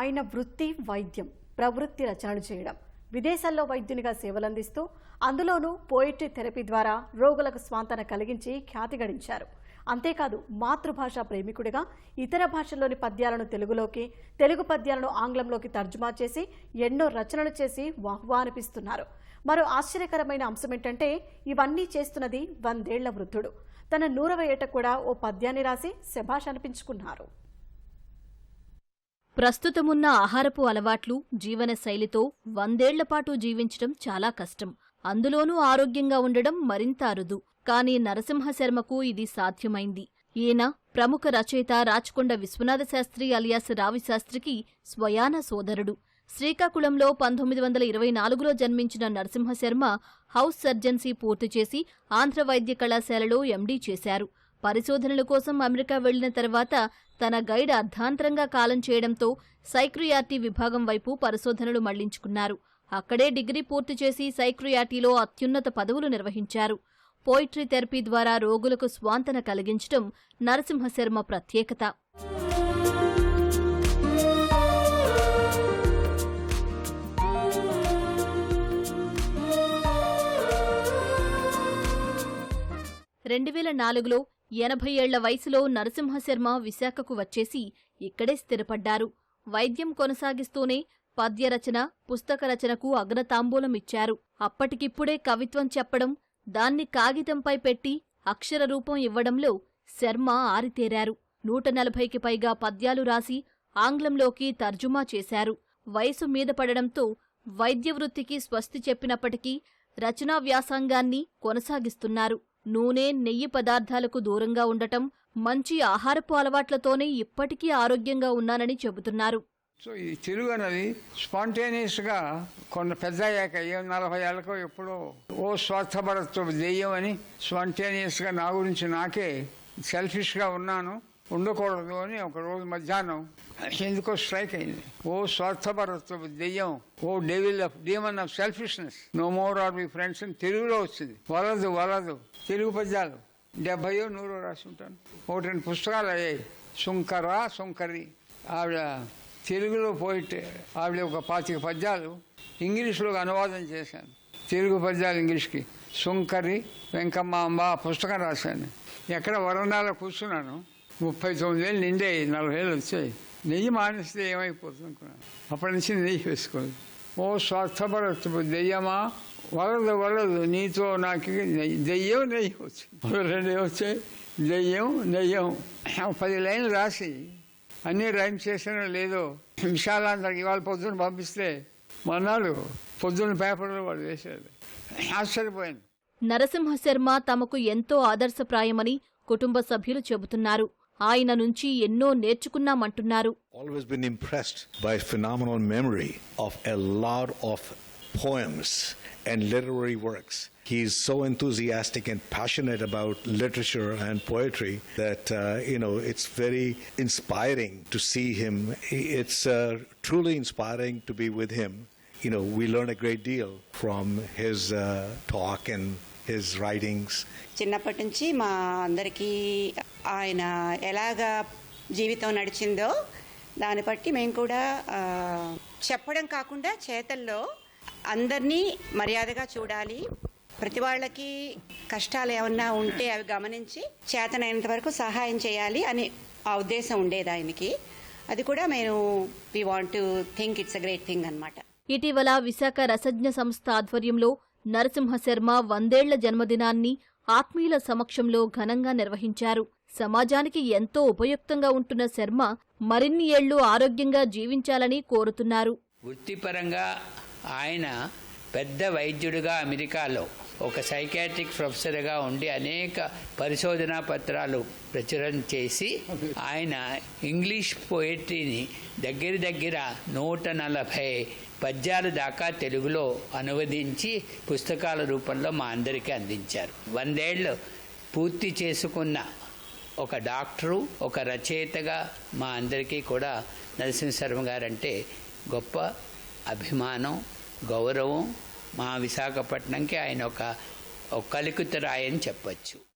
ఆయన వృత్తి వైద్యం ప్రవృత్తి రచనలు చేయడం. విదేశాల్లో వైద్యునిగా సేవలందిస్తూ అందులోనూ పోయిట్రీ థెరపీ ద్వారా రోగులకు స్వాంతన కలిగించి ఖ్యాతి గడించారు. అంతేకాదు మాతృభాష ప్రేమికుడిగా ఇతర భాషల్లోని పద్యాలను తెలుగులోకి తెలుగు పద్యాలను ఆంగ్లంలోకి తర్జుమా చేసి ఎన్నో రచనలు చేసి వాహ్వా అనిపిస్తున్నారు. మరో ఆశ్చర్యకరమైన అంశం ఏంటంటే ఇవన్నీ చేస్తున్నది వందేళ్ళ వృద్ధుడు. తన నూరవ ఏట కూడా ఓ పద్యాన్ని రాసి శభాష్ అనిపించుకున్నారు. ప్రస్తుతమున్న ఆహారపు అలవాట్లు జీవన శైలితో వందేళ్ళపాటు జీవించటం చాలా కష్టం. అందులోనూ ఆరోగ్యంగా ఉండడం మరింత అరుదు. కాని నరసింహశర్మకు ఇది సాధ్యమైంది. ఈయన ప్రముఖ రచయిత రాచకొండ విశ్వనాథ శాస్త్రి అలియాస్ రావిశాస్త్రికి స్వయాన సోదరుడు. శ్రీకాకుళంలో పంతొమ్మిది వందల ఇరవై నాలుగులో జన్మించిన నరసింహశర్మ హౌస్ సర్జన్సీ పూర్తి చేసి ఆంధ్ర వైద్య కళాశాలలో ఎండీ చేశారు. పరిశోధనల కోసం అమెరికా వెళ్ళిన తర్వాత తన గైడ్ అర్ధాంతరంగా కాలం చేయడంతో సైక్రియాటీ విభాగం వైపు పరిశోధనలు మళ్ళించుకున్నారు. అక్కడే డిగ్రీ పూర్తి చేసి సైక్రియాటీలో అత్యున్నత పదవులు నిర్వహించారు. పోయిట్రీ థెరపీ ద్వారా రోగులకు స్వాంతన కలిగించడం నరసింహశర్మ ప్రత్యేకత. రెండు వేల నాలుగులో ఎనభై ఏళ్ళ వయసులో నరసింహశర్మ విశాఖకు వచ్చేసి ఇక్కడే స్థిరపడ్డారు. వైద్యం కొనసాగిస్తూనే పద్యరచన పుస్తక రచనకు ఇచ్చారు అప్పటికిప్పుడే కవిత్వం చెప్పడం దాన్ని కాగితంపై పెట్టి అక్షర రూపం ఇవ్వడంలో శర్మ ఆరితేరారు. నూట నలభైకి పైగా పద్యాలు రాసి ఆంగ్లంలోకి తర్జుమా చేశారు. వయసు మీద పడడంతో వైద్య వృత్తికి స్వస్తి చెప్పినప్పటికీ రచనా వ్యాసంగాన్ని కొనసాగిస్తున్నారు. నూనె నెయ్యి పదార్థాలకు దూరంగా ఉండటం మంచి ఆహారపు అలవాట్లతోనే ఇప్పటికీ ఆరోగ్యంగా ఉన్నానని చెబుతున్నారు. సో ఈ తెలుగు అన్నది స్పాంటేనియస్గా కొంత పెద్ద అయ్యాక ఏ నలభై ఏళ్ళకో ఎప్పుడో ఓ స్వార్థపరత్వ దెయ్యం అని స్పాంటేనియస్గా నా గురించి నాకే సెల్ఫిష్గా ఉన్నాను. ఉండకూడదు అని ఒక రోజు మధ్యాహ్నం ఎందుకో స్ట్రైక్ అయింది. ఓ స్వార్థపరత్వ దెయ్యం O devil of demon of selfishness no more are me friends అని తెలుగులో వచ్చింది. వలదు వలదు తెలుగు పద్యాలు. డెబ్బయో నూరో రాసి ఉంటాను. ఒకటి రెండు పుస్తకాలు అయ్యాయి. సుంకరా సుంకరి ఆవిడ తెలుగులో పోయిట్ ఆవిడ ఒక పాతిక పద్యాలు ఇంగ్లీష్లో అనువాదం చేశాను. తెలుగు పద్యాలు ఇంగ్లీష్కి. సుంకరి వెంకమ్మ అంబ పుస్తకం రాశాను. ఎక్కడ వరండాలో కూర్చున్నాను. ముప్పై తొమ్మిది వేలు నిండే నలభై వేలు వచ్చాయి. నెయ్యి మానేస్తే ఏమైపోతుంది అనుకున్నాను. అప్పటి నుంచి నెయ్యి వేసుకోలేదు. ఓ స్వార్థపరత్వ దెయ్యమా వలదు వలదు నీతో నాకు దెయ్యం నెయ్యి వచ్చింది. రెండే వచ్చాయి. దెయ్యం నెయ్యం. పది లైన్లు రాసి అన్నీ రైమ్ చేసానో లేదో విశాలాంతరికి ఇవాళ పొద్దున్న పంపిస్తే మన్నాడు పొద్దున్న పేపర్లో వాళ్ళు వేసేది ఆశ్చర్యపోయాను. నరసింహ శర్మ తమకు ఎంతో ఆదర్శప్రాయమని కుటుంబ సభ్యులు చెబుతున్నారు. ఆయన నుంచి ఎన్నో నేర్చుకున్నామంటున్నారు always been impressed by phenomenal memory of a lot of poems and literary works. He is so enthusiastic and passionate about literature and poetry that uh, you know it's very inspiring to see him. It's uh, truly inspiring to be with him. You know, we learn a great deal from his uh, talk and his writings. చిన్నప్పటి నుంచి మా అందరికీ ఆయన ఎలాగా జీవితం నడిచిందో దాన్ని బట్టి మేము కూడా చెప్పడం కాకుండా చేతల్లో అందరినీ మర్యాదగా చూడాలి. ప్రతి వాళ్ళకి కష్టాలు ఏమన్నా ఉంటే అవి గమనించి చేతనైనంత వరకు సహాయం చేయాలి అని ఆ ఉద్దేశం ఉండేది ఆయనకి. అది కూడా మేము we want to think it's a great thing అనమాట ఇటీవల విశాఖ రసజ్ఞ సంస్థ ఆధ్వర్యంలో నరసింహశర్మ వందేళ్ళ జన్మదినాన్ని ఆత్మీయుల సమక్షంలో ఘనంగా నిర్వహించారు. సమాజానికి ఎంతో ఉపయుక్తంగా ఉంటున్న శర్మ మరిన్ని ఏళ్ళు ఆరోగ్యంగా జీవించాలని కోరుతున్నారు. వృత్తిపరంగా ఆయన పెద్ద వైద్యుడిగా అమెరికాలో ఒక సైకాట్రిక్ ప్రొఫెసర్గా ఉండి అనేక పరిశోధనా పత్రాలు ప్రచురణ చేసి ఆయన ఇంగ్లీష్ పోయట్రీని దగ్గర దగ్గర నూట నలభై పద్యాలు దాకా తెలుగులో అనువదించి పుస్తకాల రూపంలో మా అందరికీ అందించారు. వందేళ్ళు పూర్తి చేసుకున్న ఒక డాక్టరు ఒక రచయితగా మా అందరికీ కూడా నరసింహ శర్మ గారంటే గొప్ప అభిమానం గౌరవం మా విశాఖపట్నంకి ఆయన ఒక కలికితురాయని చెప్పచ్చు.